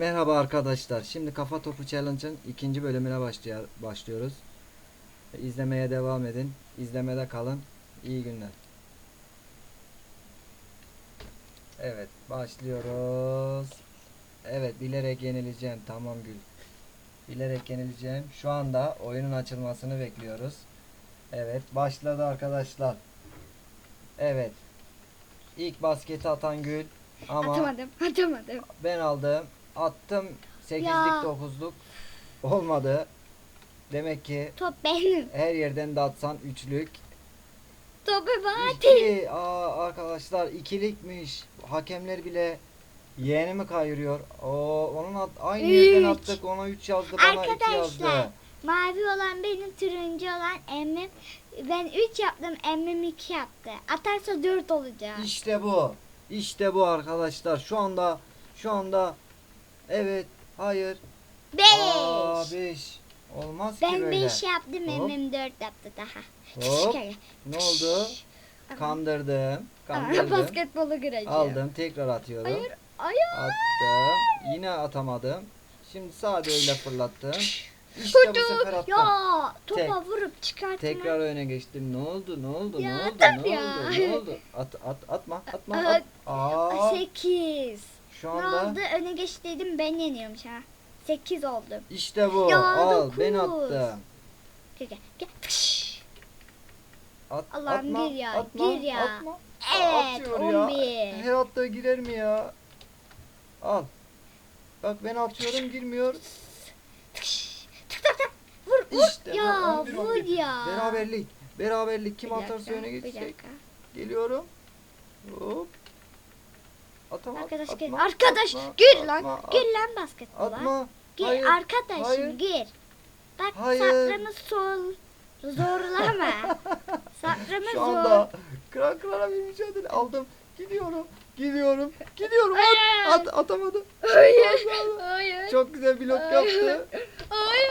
Merhaba arkadaşlar. Şimdi Kafa Topu Challenge'ın ikinci bölümüne başlıyor, başlıyoruz. İzlemeye devam edin. İzlemede kalın. İyi günler. Evet, başlıyoruz. Evet, bilerek yenileceğim. Tamam Gül. Bilerek yenileceğim. Şu anda oyunun açılmasını bekliyoruz. Evet, başladı arkadaşlar. Evet. İlk basketi atan Gül. Ama Atamadım, atamadım. ben aldım. Attım 8'lik Ya. 9'luk. Olmadı. Demek ki Top benim. her yerden de atsan üçlük. Topu bana İki. Aa, arkadaşlar ikilikmiş. Hakemler bile yeğenimi kayırıyor. Oo, onun at, aynı yerden Üç. attık. Ona 3 yazdı, bana 2 Arkadaşlar yazdı. mavi olan benim, turuncu olan emmim. Ben 3 yaptım, emmim 2 yaptı. Atarsa 4 olacak. İşte bu. İşte bu arkadaşlar. Şu anda şu anda evet, hayır. 5. Aa, 5. Olmaz ki Ben böyle. 5 yaptım, Hop. emmim 4 yaptı daha. Hop. Şöyle. Ne oldu? Kandırdım. Aa, Kandırdım. basketbolu kıracağım. Aldım. Tekrar atıyorum. Hayır, hayır. Attım. Yine atamadım. Şimdi sadece öyle fırlattım. İşte bu sefer attım. Ya topa Tek. vurup çıkartma. Tekrar öne geçtim. Ne oldu? Ne oldu? Ya, ne oldu? tabii Ne ya. oldu? Ne oldu? At at atma. Atma. At. Aa. 8. Şu Ne anda oldu? Öne geçtiydim ben yeniyorum şu an. 8 oldu. işte bu. Ya, Al ben dokuz. attım. Gel gel. gel. At, Allah'ım atma, gir ya, atma, gir ya. Atma. Evet, Atıyor 11. ya. Her attığı girer mi ya? Al. Bak ben atıyorum girmiyor. Tık tak tak. Vur vur. İşte ya bu, 11, vur 11. ya. Beraberlik. Beraberlik. Kim Bir atarsa dakika, öne geçecek. dakika. Geliyorum. Hop. Atama, Arkadaş atma, gir. Arkadaş atma, gir lan. atma, Gir lan basketbola. Atma. Gir Hayır. arkadaşım hayır. gir. Bak Hayır. sabrımı sol zorlama. sabrımı Şu zor. anda kıran kırana bir mücadele aldım. Gidiyorum. Gidiyorum. Gidiyorum. At, Hayır. at, atamadım. Hayır. Hayır. Çok güzel blok yaptı. Hayır.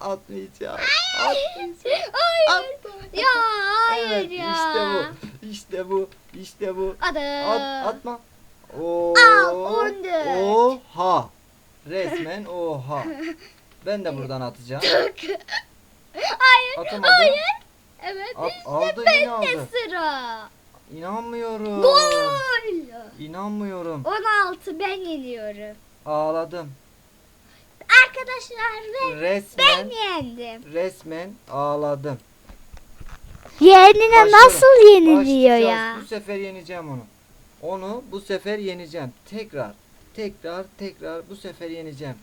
Atmayacağım. Atmayacağım. Hayır. Attı. Ya hayır Evet, ya. işte. İşte bu. İşte bu. Hadi. At, atma. Oo. Al, on dört. Oha. Resmen oha. Ben de buradan atacağım. Hayır. Atamadım. Hayır. Evet. At, işte aldı, yine aldı. sıra. İnanmıyorum. Gol. İnanmıyorum. 16 ben yeniyorum. Ağladım. Arkadaşlar ben Resmen yendim. resmen ağladım. Yeğenine Başlıyorum. nasıl yeniliyor Başlayacağız. ya? Bu sefer yeneceğim onu. Onu bu sefer yeneceğim. Tekrar. Tekrar tekrar bu sefer yeneceğim.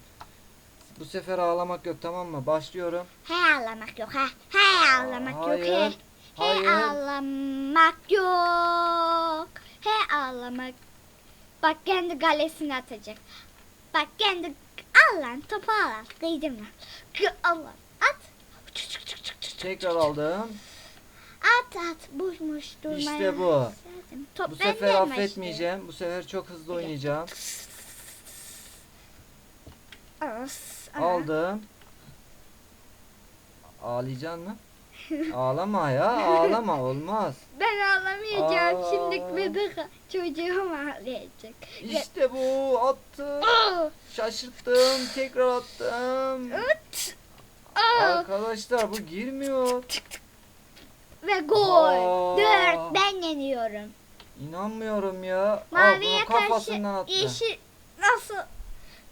Bu sefer ağlamak yok tamam mı? Başlıyorum. He ağlamak yok ha. He ağlamak yok he. Hayır. He Hayır. ağlamak yok. He ağlamak. Bak kendi galesini atacak. Bak kendi al lan topu al lan. Kıydım lan. Al lan. At. Tekrar aldım. At at. Boşmuş durmaya. İşte bu. lazım. Top Bu sefer ama işte. affetmeyeceğim. Bu sefer çok hızlı oynayacağım. As, aha. Aldım. Ağlayacaksın mı? Ağlama ya, ağlama olmaz. Ben ağlamayacağım. Aa. Şimdi bebek çocuğum ağlayacak. İşte bu attı. Aa, Şaşırttım, tekrar attım. Arkadaşlar bu girmiyor. Ve gol. Aa. Dört. Ben yeniyorum. İnanmıyorum ya. Maviye bunu karşı attı. yeşil nasıl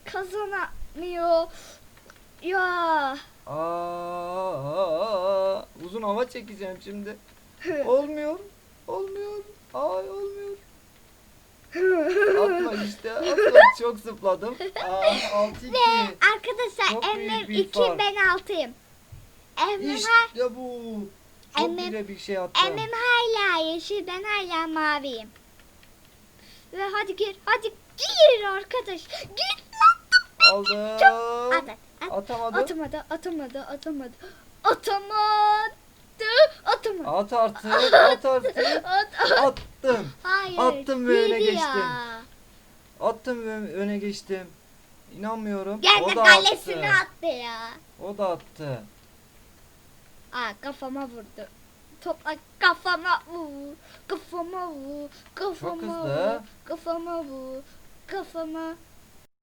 kazanamıyor? Ya. Aa, uzun hava çekeceğim şimdi. Olmuyor. Olmuyor. Ay olmuyor. Atma işte. Atma. Çok zıpladım. Aa, 6 2. Ve arkadaşlar Çok büyük bir 2 fark. ben 6'yım. Emrem, ha, İşte bu. Çok Emem- bile bir şey attım. Emrem hala yeşil ben hala maviyim. Ve hadi gir hadi gir arkadaş. Gir lan. Aldım. At at at. Atamadım. Atamadı atamadı atamadı. Atamadı. Atamadı. At artık. At artık. At. Attım. Hayır. Attım ve öne geçtim. ya. Attım ve öne geçtim. İnanmıyorum. Da kalesini attı. attı ya. O da attı. Aa kafama vurdu. Topla kafama vur. Kafama vur. Kafama hızlı. vur. Kafama vur. Kafama